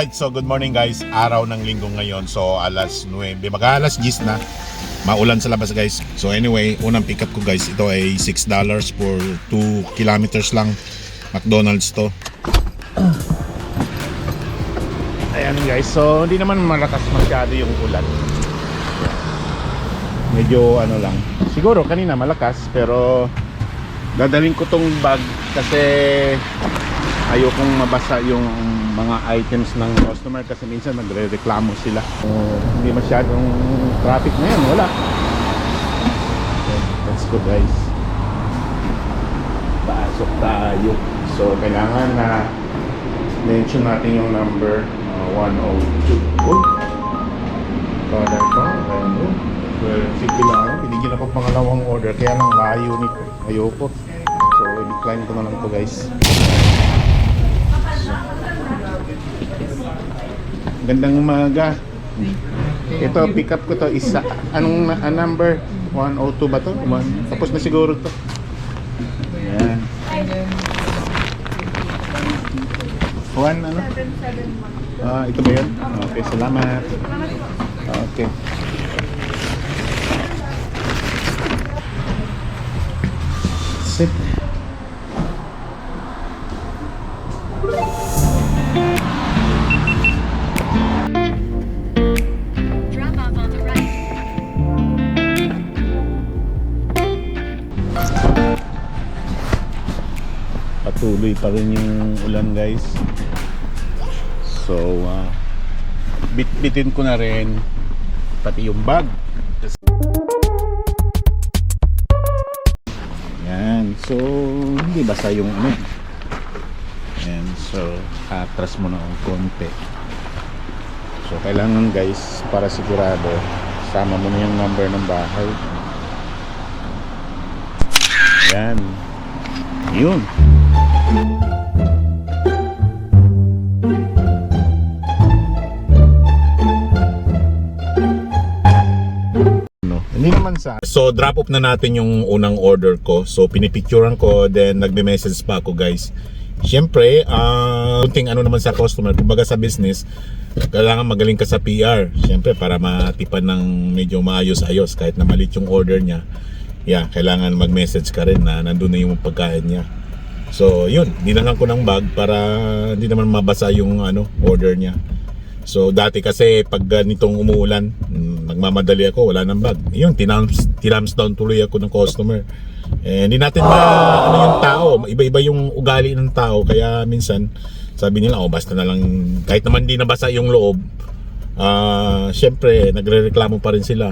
Alright, so good morning guys. Araw ng linggo ngayon. So alas 9, mag alas 10 na. Maulan sa labas guys. So anyway, unang pick up ko guys, ito ay $6 for 2 kilometers lang. McDonald's to. Ayan guys, so hindi naman malakas masyado yung ulan. Medyo ano lang. Siguro kanina malakas pero dadaling ko tong bag kasi ayokong mabasa yung mga items ng customer kasi minsan nagre-reklamo sila. Uh, hindi masyadong traffic ngayon, wala. Okay, let's go guys. Pasok tayo. So, kailangan na mention natin yung number uh, 102. Oh! Order ko. Ayun. Well, sige lang. Binigyan ako pangalawang order. Kaya lang layo nito. Ayoko. So, i-decline ko na lang to guys. Gandang umaga. Ito, pick up ko to isa. Anong ah, number? 102 ba to? One. Tapos na siguro to. Ayan. One, ano? Ah, ito ba yun? Okay, salamat. Okay. Sit. Patuloy pa rin yung ulan guys. So uh, bit-bitin ko na rin pati yung bag. Yan. So hindi basa yung ano yan. So atras mo na ang konti. So kailangan guys para sigurado sama mo na yung number ng bahay. Yan. Yun hindi naman sa So drop off na natin yung unang order ko. So pinipicturean ko then nagme-message pa ako guys. Siyempre, ah kunting ano naman sa customer, kumbaga sa business, kailangan magaling ka sa PR. Siyempre, para matipan ng medyo maayos-ayos kahit na malit yung order niya. Yeah, kailangan mag-message ka rin na nandun na yung pagkain niya. So, yun, dinangan ko ng bag para hindi naman mabasa yung ano, order niya. So, dati kasi pag ganitong umuulan, mm, nagmamadali ako, wala nang bag. Yun, tinams, tinams down tuloy ako ng customer. Eh, hindi natin ma, ano yung tao, iba-iba yung ugali ng tao, kaya minsan, sabi nila, oh, basta na lang, kahit naman di nabasa yung loob, ah, syempre, nagre-reklamo pa rin sila.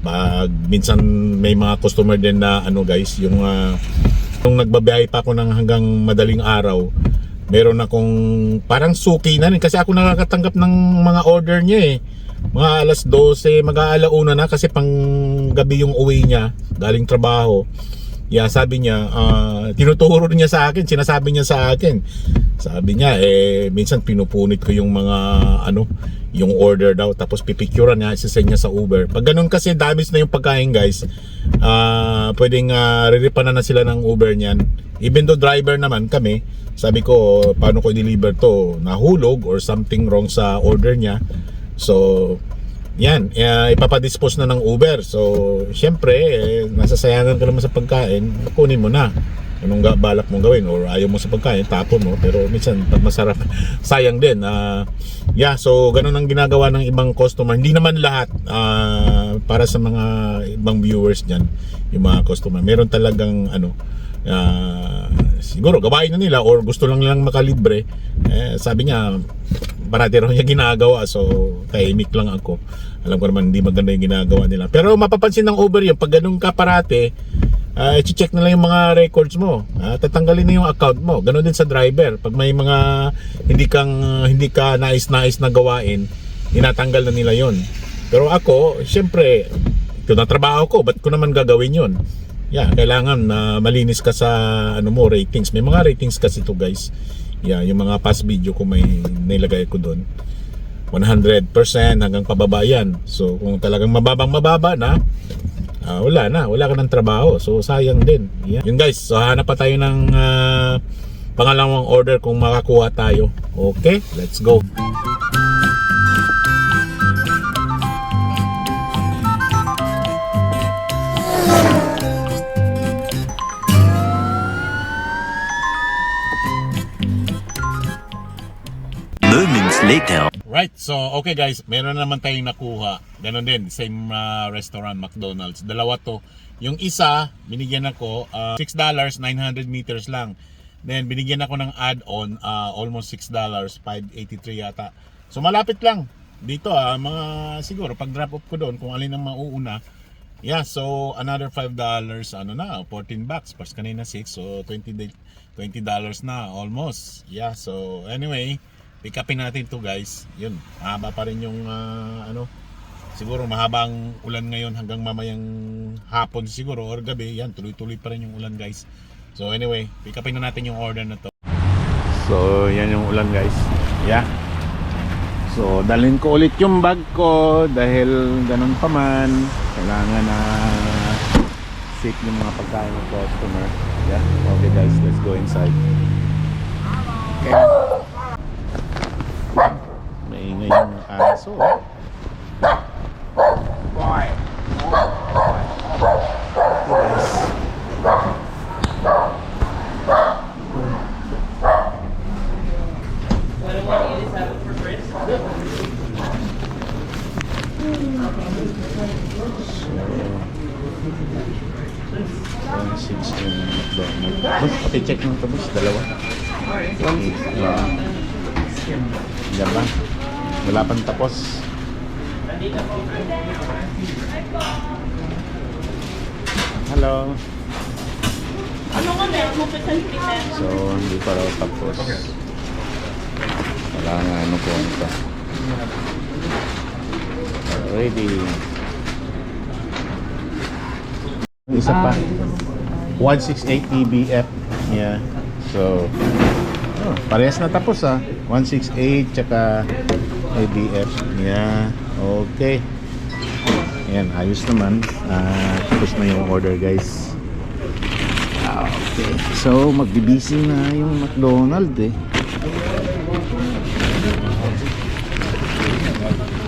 Pag minsan may mga customer din na ano guys, yung ah, nung nagbabiyahe pa ako ng hanggang madaling araw, meron akong parang suki na rin kasi ako nakakatanggap ng mga order niya eh. Mga alas 12, mag-aalauna na kasi pang gabi yung uwi niya galing trabaho. Yeah, sabi niya, ah, tinuturo niya sa akin, sinasabi niya sa akin. Sabi niya, eh, minsan pinupunit ko yung mga, ano, yung order daw, tapos pipicturean niya, isasend niya sa Uber. Pag ganun kasi, damage na yung pagkain, guys, ah, pwedeng uh, riripanan na sila ng Uber niyan. Even though driver naman kami, sabi ko, paano ko i-deliver to? Nahulog or something wrong sa order niya. So, yan, uh, ipapadispose na ng Uber. So, syempre, eh, nasasayangan ka naman sa pagkain, kunin mo na. Anong balak mong gawin or ayaw mo sa pagkain, tapon mo. Pero minsan, masarap, sayang din. Ah, yeah, so ganun ang ginagawa ng ibang customer. Hindi naman lahat ah, para sa mga ibang viewers dyan, yung mga customer. Meron talagang ano, ah, siguro gawain na nila or gusto lang nilang makalibre. Eh, sabi niya, parati raw niya ginagawa so tahimik lang ako alam ko naman hindi maganda yung ginagawa nila pero mapapansin ng Uber yun pag ganun ka parate uh, i-check na lang yung mga records mo. Ah, tatanggalin na yung account mo. Ganun din sa driver. Pag may mga hindi kang hindi ka nais-nais na gawain tinatanggal na nila yon pero ako syempre ito na trabaho ko. Ba't ko naman gagawin yon yeah kailangan na malinis ka sa ano mo ratings. May mga ratings kasi to guys. Yeah, yung mga past video ko may nilagay ko doon. 100% hanggang pababa yan. So kung talagang mababang mababa na, ah, wala na, wala ka ng trabaho. So sayang din. Yeah. Yun guys, so hanap pa tayo ng ah, pangalawang order kung makakuha tayo. Okay, let's go. Moments later. Right, so okay guys, meron na naman tayong nakuha. Ganon din, same uh, restaurant, McDonald's. Dalawa to. Yung isa, binigyan ako uh, $6, 900 meters lang. Then binigyan ako ng add-on, uh, almost $6, 583 yata. So malapit lang. Dito ah, mga siguro pag drop off ko doon kung alin ang mauuna. Yeah, so another $5 ano na, 14 bucks. Pas kanina 6, so 20 di- $20 na almost. Yeah, so anyway, pick upin natin to guys. Yun, mahaba pa rin yung ah, ano, siguro mahabang ulan ngayon hanggang mamayang hapon siguro or gabi. Yan, tuloy-tuloy pa rin yung ulan guys. So anyway, pick upin na natin yung order na to. So yan yung ulan guys. Yeah. So dalhin ko ulit yung bag ko dahil ganun pa man. Kailangan na safe yung mga pagkain ng customer. Yeah. Okay guys, let's go inside. Okay. Maingay yung aso. oh. Pati-check nung ito boss, dalawa. Diyan lang. Wala pang tapos. Hello. Ano meron mo pa sa So, hindi pa raw tapos. Wala nga ano po ito. Ready. Isa pa. 168 EBF. Yeah. So, oh, parehas na tapos ah. 168 tsaka EBF. Yeah. Okay. Ayan, ayos naman. Ah, tapos na yung order guys. Ah, Okay. So, magbibisi na yung McDonald eh.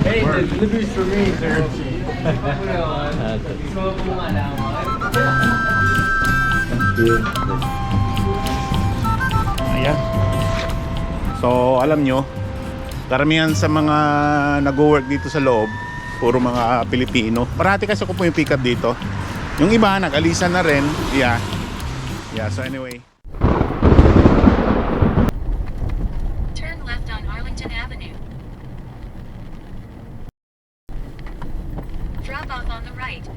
Hey, the delivery's for me, sir. Ayan. So, alam nyo, karamihan sa mga nag-work dito sa loob, puro mga Pilipino. Parati kasi ko po yung pick up dito. Yung iba, nag-alisan na rin. Yeah. Yeah, so anyway. Turn left on Arlington Avenue. Drop off on the right.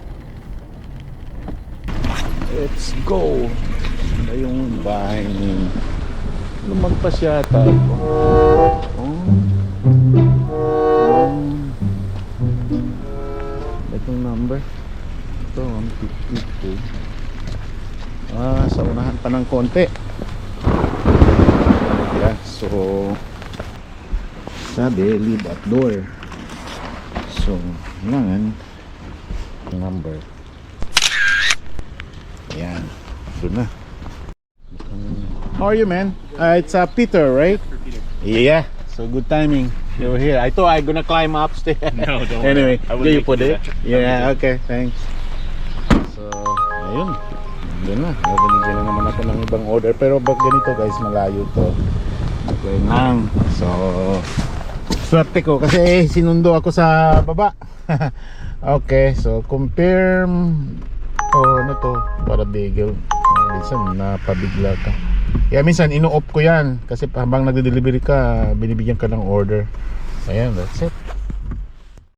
Let's go. Ano yung bahay ni... Lumagpas yata ito. Oh. Itong number. Ito, 152. Ah, sa unahan pa ng konti. Yeah, so... Sabi, leave at door. So, kailangan number. Ayan. Doon na. How are you, man? Uh, it's uh, Peter, right? Yeah. So good timing. You're here. I thought I'm gonna climb upstairs. No, don't worry. anyway, I yeah, you put it. Yeah. Okay. Thanks. So, ayun. Doon na. Binigyan na naman ako ng ibang order. Pero pag ganito, guys, malayo to. Okay lang. So, swerte ko kasi sinundo ako sa baba. okay. So, confirm Oh, ano to? Para bagel. Minsan napabigla ka. Kaya minsan ino-off ko yan kasi habang nagde-delivery ka, binibigyan ka ng order. Ayan, that's it.